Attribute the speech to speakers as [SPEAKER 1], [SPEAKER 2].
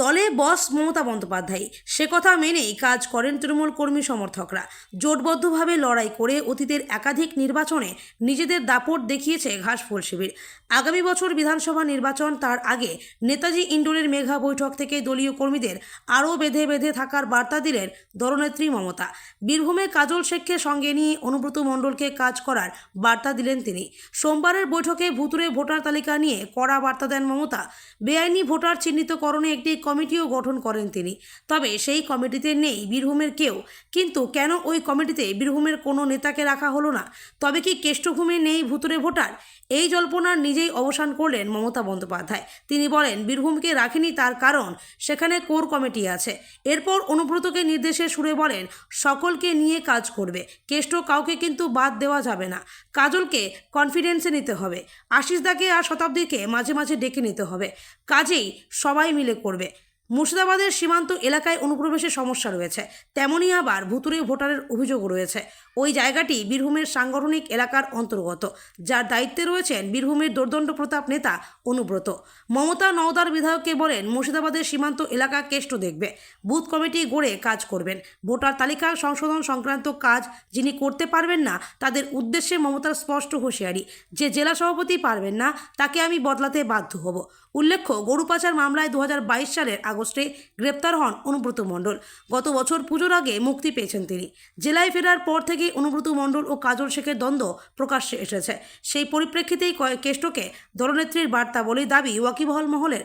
[SPEAKER 1] দলে বস মমতা বন্দ্যোপাধ্যায়। সে কথা মেনেই কাজ করেন তৃণমূল কর্মী সমর্থকরা। জোটবদ্ধভাবে লড়াই করে অতীতের একাধিক নির্বাচনে নিজেদের দাপট দেখিয়েছে ঘাসফুল শিবির। আগামী বছর বিধানসভা নির্বাচন তার আগে নেতাজি ইন্ডোরের মেঘা বৈঠক থেকে দলীয় কর্মীদের আরও বেঁধে বেঁধে থাকার বার্তা দিলেন দলনেত্রী মমতা। বীরভূমে কাজল শেখকে সঙ্গে নিয়ে অনুব্রত মণ্ডলকে কাজ করার বার্তা দিলেন তিনি। সোমবারের বৈঠকে ভুতুরে ভোটার তালিকা নিয়ে কড়া বার্তা দেন মমতা। বেআইনি ভোটার চিহ্নিতকরণে একটি কমিটিও গঠন করেন তিনি। তবে সেই কমিটিতে নেই বীরভূমের কেউ। কিন্তু কেন ওই কমিটিতে বীরভূমের কোনো নেতাকে রাখা হলো না? তবে কি কেষ্টভূমে নেই ভুতুরে ভোটার? এই জল্পনার নিজেই অবসান করলেন মমতা বন্দ্যোপাধ্যায়। তিনি বলেন, বীরভূমকে রাখেনি তার কারণ সেখানে কোর কমিটি আছে। এরপর অনুব্রতকে নির্দেশে সুরে বলেন, সকলকে নিয়ে কাজ করবে। কেষ্ট কাউকে কিন্তু বাদ দেওয়া যাবে না। কাজলকে কনফিডেন্সে নিতে হবে। আশিসদাকে আর শতাব্দীকে মাঝে মাঝে ডেকে নিতে হবে। কাজেই সবাই মিলে করবে। মুর্শিদাবাদের সীমান্ত এলাকায় অনুপ্রবেশের সমস্যা রয়েছে। তেমনই আবার ভুতুরে ভোটারের অভিযোগ রয়েছে। ওই জায়গাটি বীরভূমের সাংগঠনিক এলাকার অন্তর্গত, যার দায়িত্বে রয়েছেন বীরভূমের দোর্দণ্ড প্রতাপ নেতা অনুব্রত। মমতা নওদার বিধায়ককে বলেন, মুর্শিদাবাদের সীমান্ত এলাকা কেষ্ট দেখবে, বুথ কমিটি গড়ে কাজ করবেন। ভোটার তালিকা সংশোধন সংক্রান্ত কাজ যিনি করতে পারবেন না, তাদের উদ্দেশ্যে মমতার স্পষ্ট হুঁশিয়ারি, যে জেলা সভাপতি পারবেন না, তাকে আমি বদলাতে বাধ্য হব। উল্লেখ্য গরু পাচার মামলায় দু হাজার বাইশ সালের আগস্টে গ্রেপ্তার হন অনুব্রত মণ্ডল। গত বছর পুজোর আগে মুক্তি পেয়েছেন তিনি। জেলায় ফেরার পর থেকে অনুব্রত মণ্ডল ও কাজল শেখের দ্বন্দ্ব প্রকাশ্যে এসেছে। সেই পরিপ্রেক্ষিতেই কয়েক কেষ্টকে দলনেত্রীর বার্তা বলে দাবি ওয়াকিবহল মহলের